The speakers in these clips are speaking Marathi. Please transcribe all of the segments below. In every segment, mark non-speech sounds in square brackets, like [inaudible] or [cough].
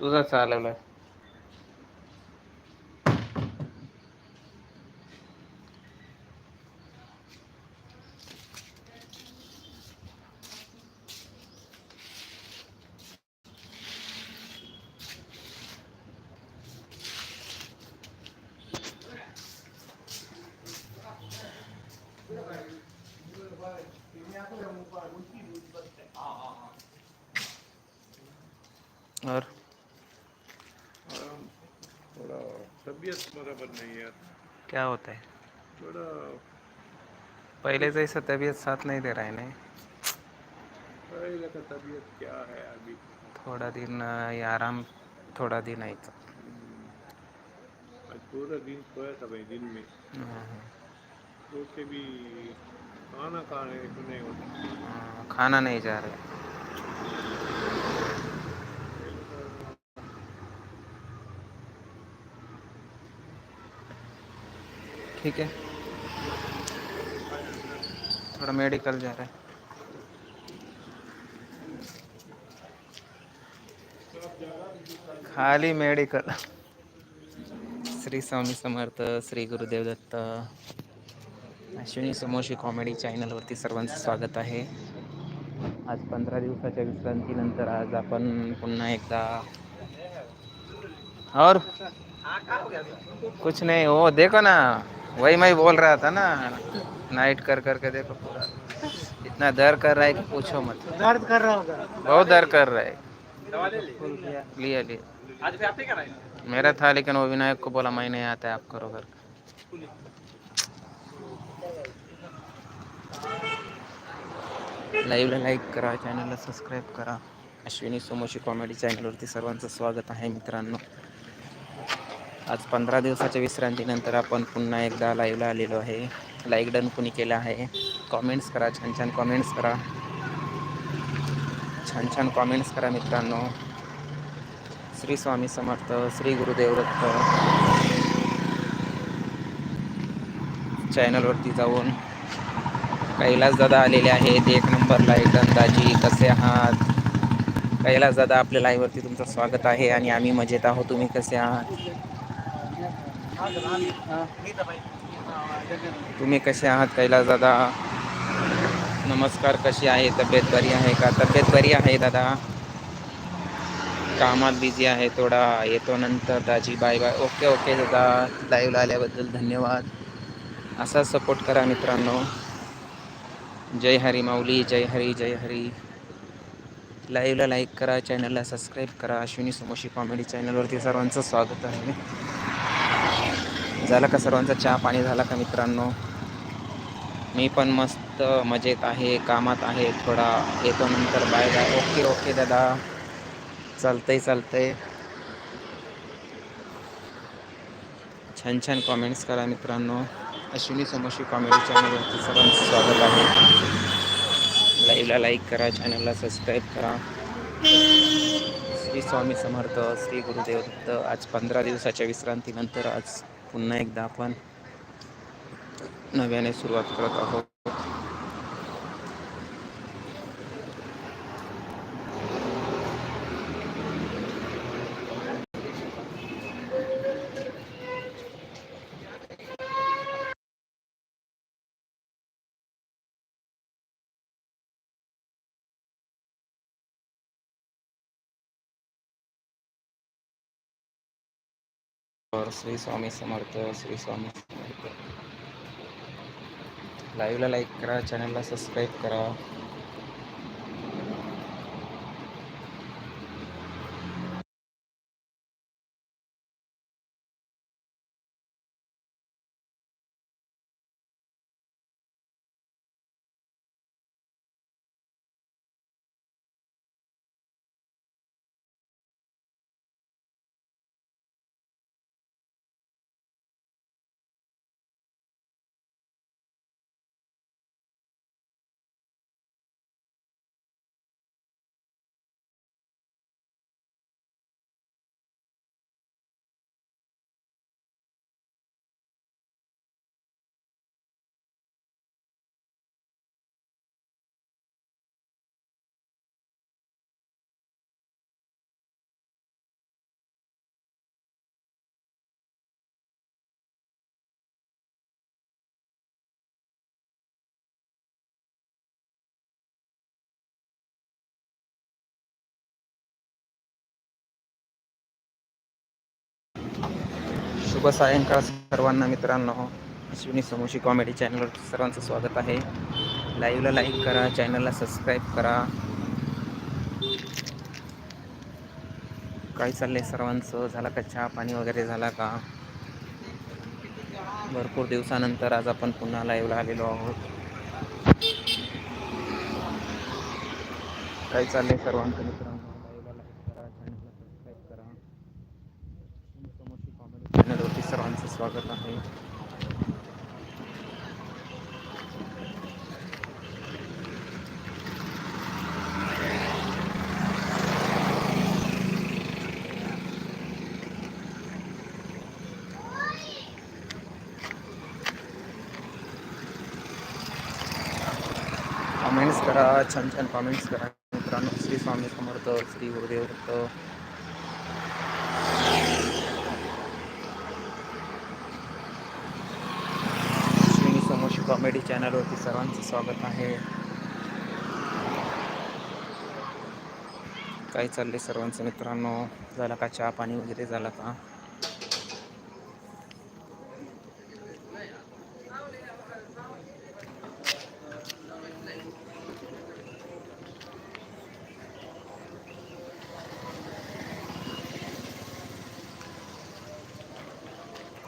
तुझा चालवलाय. तबीयत बराबर नहीं है यार। क्या होता है? थोड़ा पहले जैसा तबीयत साथ नहीं दे रहा है नहीं? पहले का तबीयत क्या है अभी? थोड़ा दिन आराम थोड़ा दिन आयचं आज पूरा दिन सोया था भाई दिन में। सो के भी खाना खाने को नहीं होता? हम्म, खाना नहीं जा रहा। ठीक है थोड़ा मेडिकल जा रहा है. खाली मेडिकल श्री स्वामी समर्थ श्री गुरुदेव दत्त. अश्विनी समोशी कॉमेडी चॅनलवरती सर्वांचं स्वागत आहे. आज पंधरा दिवसाच्या विश्रांतीनंतर आज आपण पुन्हा एकदा और? कुछ नहीं हो देखो ना. वही मैं बोल रहा था ना नाइट कर करके देखो पूरा। इतना दर्द कर रहा है कि पूछो मत। दर्द कर रहा होगा। बहुत दर्द कर रहा है। लिया लिया। मेरा था लेकिन वो विनायक को बोला मैं नहीं आता है आप करो घर। लाईव्हला लाईक करा चॅनलला सबस्क्राईब करा। अश्विनी सोमोशी कॉमेडी चॅनलवरती सर्वांचं स्वागत आहे मित्रांनो. आज पंधरा दिवसाच्या विश्रांतीनंतर आपण पुन्हा एकदा लाईव्हला आलेलो आहे. लाईक डन कुणी केलं आहे? कॉमेंट्स करा छान छान कॉमेंट्स करा. छान छान कॉमेंट्स करा मित्रांनो. श्री स्वामी समर्थ श्री गुरुदेव दत्त. चॅनलवरती जाऊन कैलास दादा आलेले आहेत. एक नंबर लाईक डन दाजी कसे आहात? कैलास दादा आपल्या लाईव्हवरती तुमचं स्वागत आहे आणि आम्ही मजेत आहोत. तुम्ही कसे आहात? तुम्ही कसे आहात कैलास दादा? नमस्कार कशी आहे? तब्येत बरी आहे का? तब्येत बरी आहे दादा? कामात बिझी आहे थोडा येतो नंतर दाजी बाय बाय ओके ओके दादा. लाईव्हला आल्याबद्दल धन्यवाद. असा सपोर्ट करा मित्रांनो. जय हरी माऊली जय हरी जय हरी. लाईव्हला लाईक करा चॅनलला सबस्क्राईब करा. अश्विनी समोशी कॉमेडी चॅनलवरती सर्वांचं स्वागत आहे. झालं का सर्वांचा चहा पाणी झाला का मित्रांनो? मी पण मस्त मजेत आहे कामात आहे थोडा येतो नंतर बाय बाय ओके ओके दादा. चालतंय चालतंय. छान छान कॉमेंट्स करा मित्रांनो. अश्विनी समोशी कॉमेडी चॅनलवरती सर्वांचं स्वागत आहे. लाईव्हला लाईक करा चॅनलला सबस्क्राईब करा. श्री स्वामी समर्थ श्री गुरुदेव दत्त. आज पंधरा दिवसाच्या विश्रांतीनंतर आज पुन्हा एकदा आपण नव्याने सुरुवात करत आहोत. श्री स्वामी समर्थ श्री स्वामी समर्थ. लाईव्हला लाईक करा चॅनलला सबस्क्राईब करा. शुभ सायंकाळ सर्वांना मित्रांनो. अश्विनी समोशी कॉमेडी चॅनलवर सर्वांचं स्वागत आहे. लाईव्हला लाईक करा चॅनलला सबस्क्राईब करा. काय चाललंय सर्वांचं? झाला का चहा पाणी वगैरे झाला का? भरपूर दिवसानंतर आज आपण पुन्हा लाईव्हला आलेलो आहोत. काय चाललंय सर्वांचं मित्रांनो लाईव्हला लाईक करा चॅनलला सबस्क्राईब करा समोरची कॉमेडी चॅनलवरती सर्वांचं स्वागत आहे. कमेंट्स करा छान छान कमेंट्स करा. मित्रांनो श्री स्वामी समर्थ श्री गुरुदेव दत्त कॉमेडी चॅनलवरती सर्वांचं स्वागत आहे काय चाललंय सर्वांचं मित्रांनो? झाला का चहा पाणी वगैरे झाला का?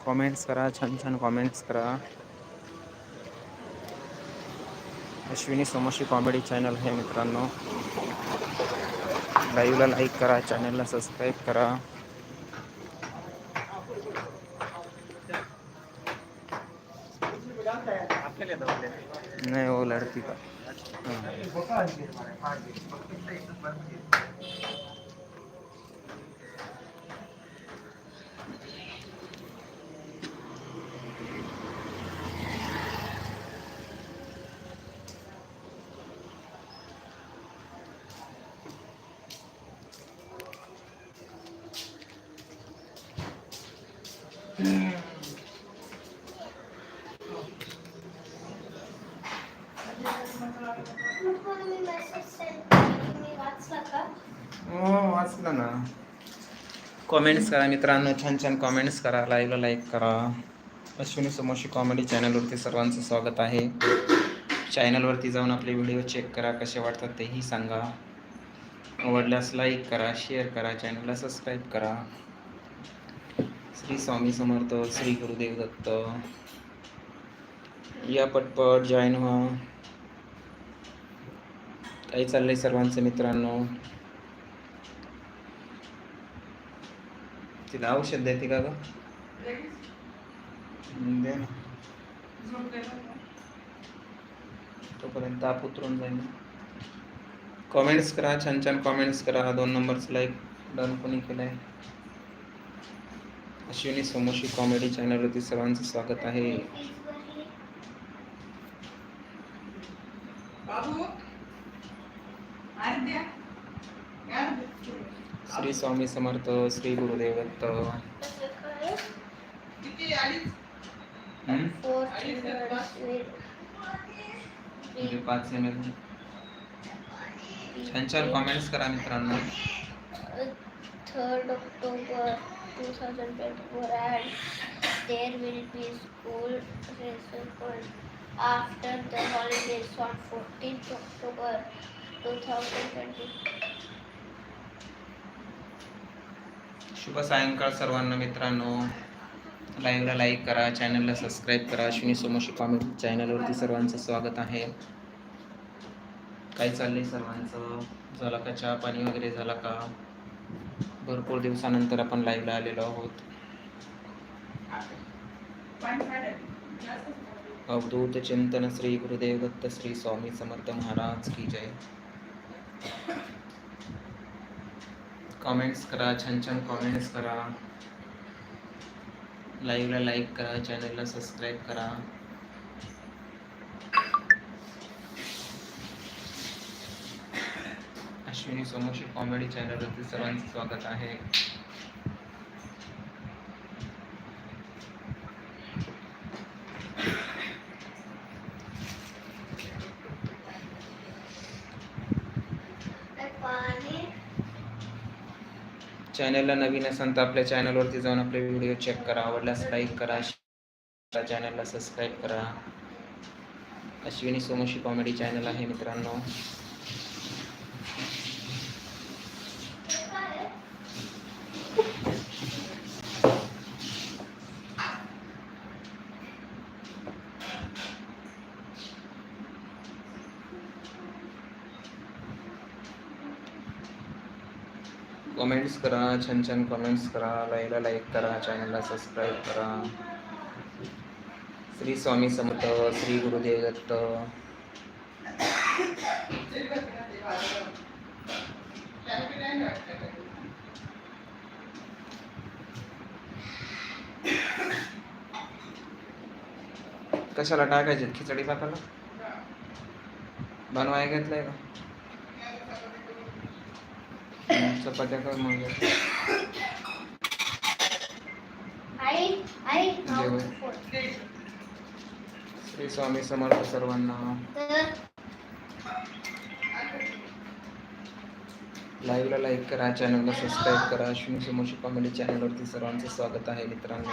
कॉमेंट्स करा, छान छान कॉमेंट्स करा. अश्विनी समोशी कॉमेडी चॅनल आहे मित्रांनो. लाईव्हला लाईक करा चॅनलला सबस्क्राईब करा. नाही हो लढती का हां. मी मेसेज सेंड तुम्ही वाचला का हो वाचलं ना कॉमेंट्स करा मित्रांनो छान छान कॉमेंट्स करा लाईव्हला लाईक करा. अश्विनी समोशी कॉमेडी चॅनलवरती सर्वांचं स्वागत आहे. चॅनलवरती जाऊन आपले व्हिडिओ चेक करा कसे वाटतात तेही सांगा. आवडल्यास लाईक करा शेअर करा चॅनलला सबस्क्राईब करा. श्री स्वामी समर्थ श्री गुरुदेव दत्त. या पटपट जॉईन व्हा. काही चाललंय सर्वांचं मित्रांनो? तिला औषध देते का ग दे ना. तोपर्यंत ताप उतरून जाईल. कॉमेंट्स करा छान छान कॉमेंट्स करा. दोन नंबरचं लाईक डन कोणी केलंय? अश्विनी सोमोशी कॉमेडी चॅनलवरती सर्वांचं स्वागत आहे. श्री स्वामी समर्थ श्री गुरुदेव दत्त म्हणजे पाच एम एल छान छान कॉमेंट्स करा मित्रांनो. Third October two thousand twenty four and there will be school resumed after the holidays on 14th October 2020. शुभ सायंकाळ सर्वांना मित्रांनो. लाईव्हला लाईक करा चॅनलला सबस्क्राईब करा. अश्विनी सोमोशी कॉमेडी चॅनलवरती सर्वांचं स्वागत आहे. काय चाललंय सर्वांचं? झाला का चहा पाणी वगैरे झाला का? भरपूर दिवसानंतर आपण लाईव्हला आलेलो आहोत. अवधूत चिंतन श्री गुरुदेव दत्त श्री स्वामी समर्थ महाराज की जय. कॉमेंट्स करा, छान छान कॉमेंट्स करा लाईव्हला लाईक करा चॅनलला सबस्क्राईब करा. अश्विनी सोमोशी कॉमेडी चॅनलवरती सर्वांचं स्वागत आहे. चॅनलला नवीन असाल तर आपल्या चॅनलवरती जाऊन आपले व्हिडिओ चेक करा. आवडल्यास लाईक करा. चॅनलला सबस्क्राईब करा. अश्विनी सोमशी कॉमेडी चॅनल आहे मित्रांनो कमेंट्स करा छान छान कमेंट्स करा लाईला लाईक करा चॅनलला सबस्क्राईब करा. श्री स्वामी समर्थ श्री गुरुदेव दत्त. कशाला टाकायचे? खिचडी पाकाला? बनवाय घेतलंय का? चपात्या कर मग. श्री स्वामी समर्थ सर्वांना. लाईव्हला लाईक करा चॅनलला सबस्क्राईब करा. अश्विनी समोशी कॉमेडी चॅनलवरती सर्वांचं स्वागत आहे मित्रांनो.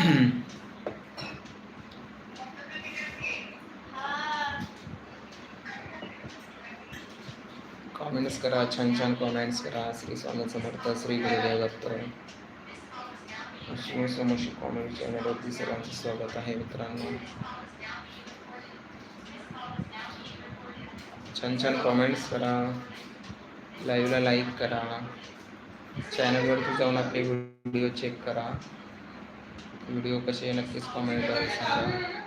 [clears throat] करा छान छान कॉमेंट्स करा. श्री स्वामी समर्थ श्री गुरुदेव दत्त. शिवसमोशी कॉमेडी चॅनलवरती सर्वांचं स्वागत आहे मित्रांनो. छान छान कॉमेंट्स करा. लाईव्हला लाईक करा. चॅनलवरती जाऊन आपले व्हिडिओ चेक करा. व्हिडिओ कसे नक्कीच कॉमेंटद्वारे सांगा.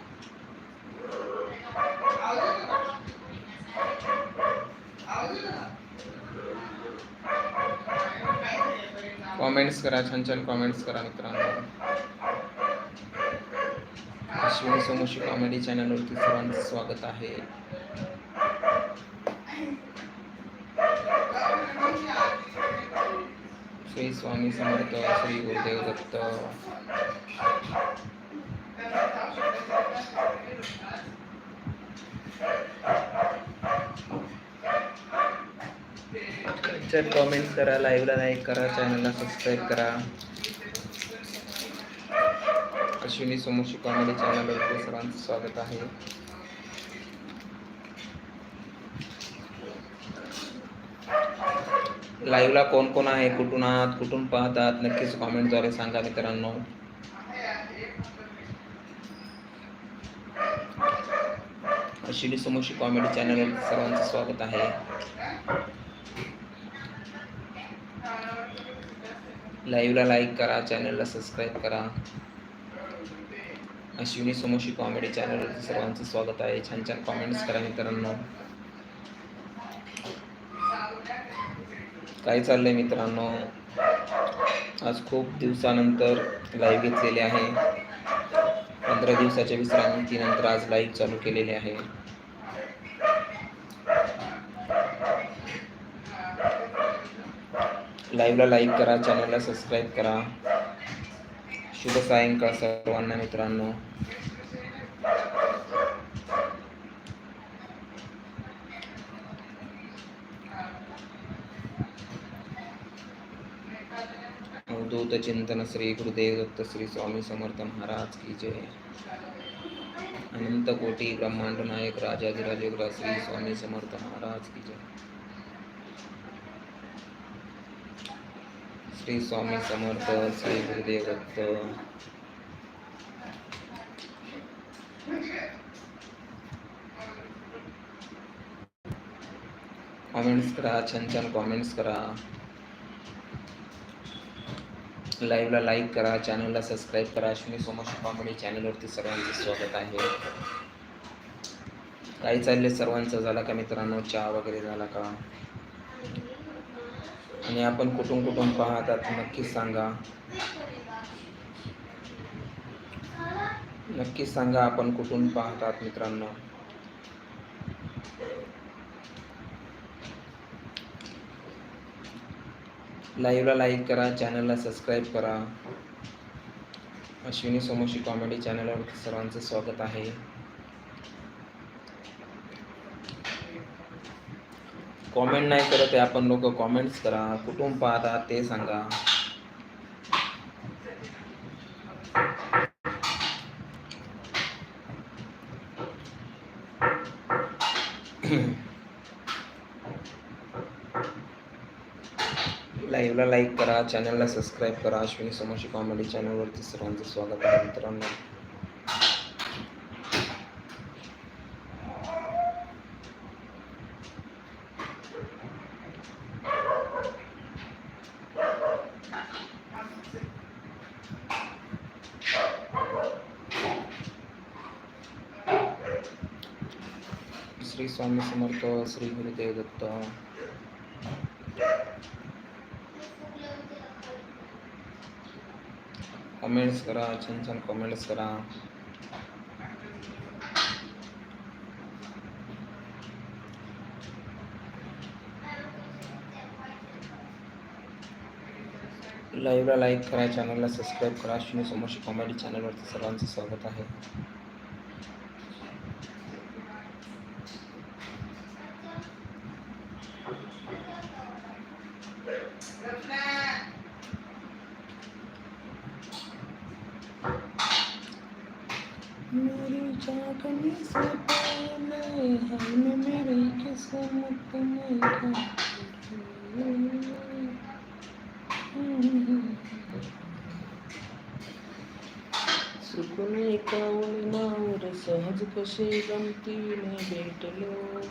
कॉमेंट्स करा छान छान कॉमेंट्स करा मित्रांनो. अश्विनी सोमोशी कॉमेडी चॅनलवरती सर्वांचं स्वागत आहे. श्री स्वामी समर्थ श्री गुरुदेव दत्त. चल कॉमेंट करा लाईव्हला लाईक करा चॅनलला सबस्क्राईब करा. अश्विनी समोशी कॉमेडी चॅनलवरती सर्वांचं स्वागत आहे. लाईव्हला कोण कोण आहे कुठून आहात कुठून पाहतात नक्कीच कॉमेंटद्वारे सांगा मित्रांनो. अश्विनी समोशी कॉमेडी चॅनलवर सर्वांचं स्वागत आहे. लाईव्हला लाईक करा चॅनलला सबस्क्राईब करा. अश्विनी सोमोशी कॉमेडी चॅनलवरती सर्वांचं स्वागत आहे. छान छान कॉमेंट्स करा मित्रांनो. काय चाललंय मित्रांनो? आज खूप दिवसानंतर लाईव्ह घेतलेले आहे. पंधरा दिवसाच्या विश्रांतीनंतर आज लाईव्ह चालू केलेले आहे. लाईव्हला लाईक करा चॅनलला सबस्क्राईब करा. शुभ सायंकाळ सर्वांना मित्रांनो. दूत चिंतन श्री गुरुदेव दत्त श्री स्वामी समर्थ महाराज की जय. अनंत कोटी ब्रह्मांड नायक राजाधिराजेग्रा श्री स्वामी समर्थ महाराज की जय. श्री स्वामी समर्थ श्री गुरुदेव दत्त. कॉमेंट्स करा छान छान कॉमेंट्स करा. लाईव्हला लाईक करा चॅनलला सबस्क्राईब करा. अश्विनी सोमाशी कॉमेडी चॅनलवरती सर्वांचं स्वागत आहे. काय चालले सर्वांचं? झाला का मित्रांनो? चहा वगैरे झाला का? आणि आपण कुठून कुठून पाहतात नक्कीच सांगा. नक्कीच सांगा आपण कुठून पाहतात मित्रांनो. लाईव्हला लाईक करा चॅनलला सबस्क्राईब करा. अश्विनी सोमोशी कॉमेडी चॅनलवर सर्वांचं स्वागत आहे. कॉमेंट नाही करत आहे आपण लोक कॉमेंट्स करा कुठून पाहता ते सांगा. [clears throat] लाईव्हला लाईक करा चॅनलला सबस्क्राईब करा अश्विनी समोरशी कॉमेडी चॅनलवरती सर्वांचं स्वागत आहे मित्रांनो श्री स्वामी समर्थ श्री दत्त कमेंट्स करा छान छान कमेंट्स करा. लाईव्हला लाईक करा चॅनलला सबस्क्राईब करा. अश्विनी समोरची कॉमेडी चॅनलवरती सर्वांचं स्वागत आहे. कसे गमतीने भेटलो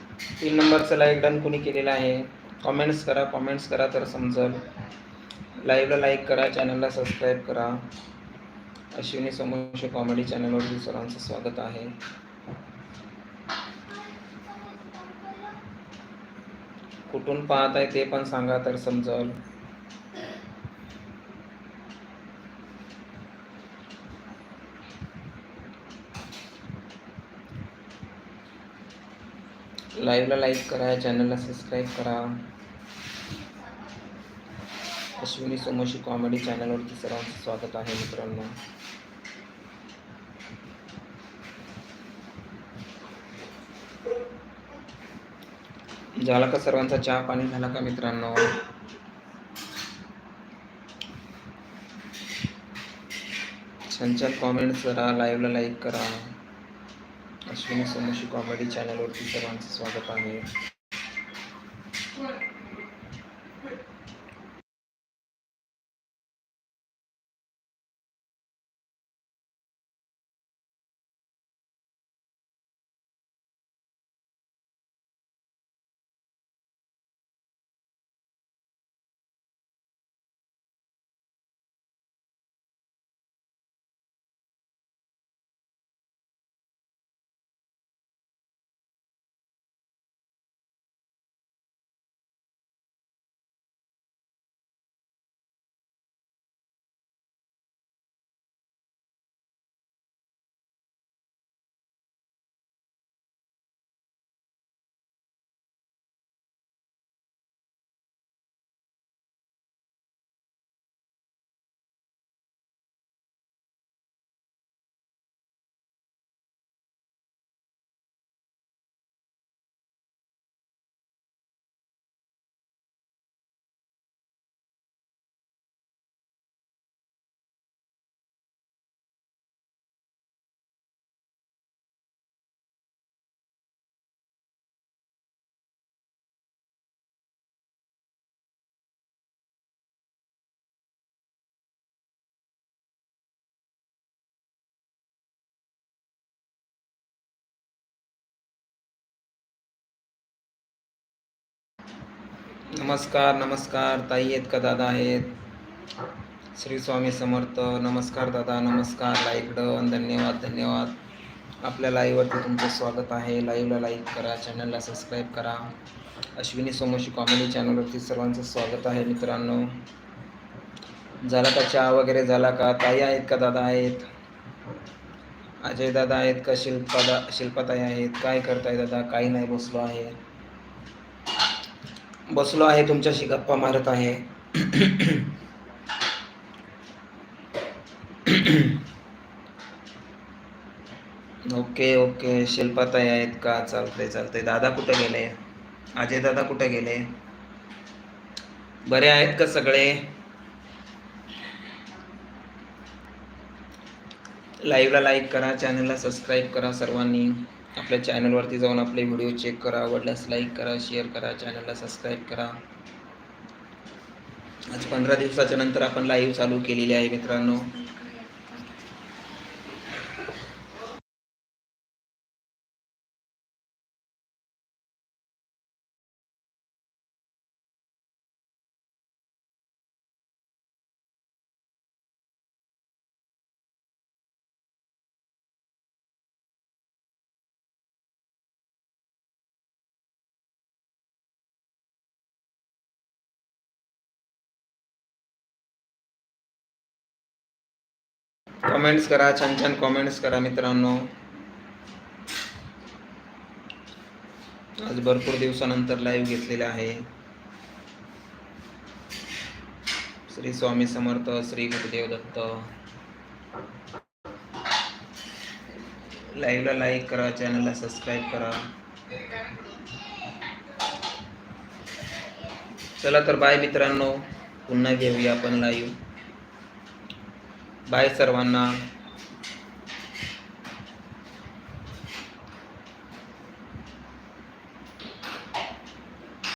तीन नंबरचं लाईक डन कोणी केलेलं आहे? कॉमेंट्स करा कॉमेंट्स करा तर समजल. लाईव्हला लाईक करा चॅनलला सबस्क्राईब करा. अश्विनी समोर कॉमेडी चॅनलवरती सर्वांचं स्वागत आहे. कुठून पाहत आहे ते पण सांगा तर समजल. लाईव्हला लाईक करा चॅनलला सबस्क्राईब करा. अश्विनी सोमोशी कॉमेडी चॅनलवरती सर्वांचं स्वागत आहे मित्रांनो. झाला का सर्वांचा चहा पाणी झाला का मित्रांनो? छान छान कॉमेंट्स करा लाईव्हला लाईक करा. मी सोमशी कॉमेडी चॅनलवरती सर्वांचं स्वागत आहे. नमस्कार नमस्कार. ताई आहेत का? दादा आहेत. श्री स्वामी समर्थ. नमस्कार दादा. नमस्कार. लाईक डन धन्यवाद धन्यवाद. आपल्या लाईव्हवरती तुमचं स्वागत आहे. लाईव्हला लाईक करा. चॅनलला सबस्क्राईब करा. अश्विनी सोमोशी कॉमेडी चॅनलवरती सर्वांचं स्वागत आहे मित्रांनो. झाला का चहा वगैरे? झाला का? ताई आहेत का? दादा आहेत. अजय दादा आहेत का? शिल्पा दा शिल्पाताई आहेत. काय करताय दादा? काही नाही बसलो आहे. बसलो आहे तुमच्याशी गप्पा मारत आहे. Okay okay. शिल्पाताई आहेत का? चालतंय चालतंय. दादा कुठे गेले? अजय दादा कुठे गेले? बरे आहेत का सगळे? लाईव्हला लाईक करा चॅनलला सबस्क्राईब करा सर्वांनी. आपल्या चॅनलवरती जाऊन आपले व्हिडिओ चेक करा. आवडल्यास लाईक करा शेअर करा. चॅनलला सबस्क्राईब करा. आज पंधरा दिवसाच्या नंतर आपण लाईव्ह चालू केलेली आहे मित्रांनो. कमेंट्स करा छान छान कमेंट्स करा मित्रांनो. आज भरपूर दिवसानंतर लाईव्ह घेतलेला आहे. श्री स्वामी समर्थ श्री गुरुदेव दत्त. लाईव्हला लाईक करा चॅनलला सबस्क्राईब करा. चला तर बाय मित्रांनो. पुन्हा घेऊया आपण लाईव्ह बाय सर्वांना.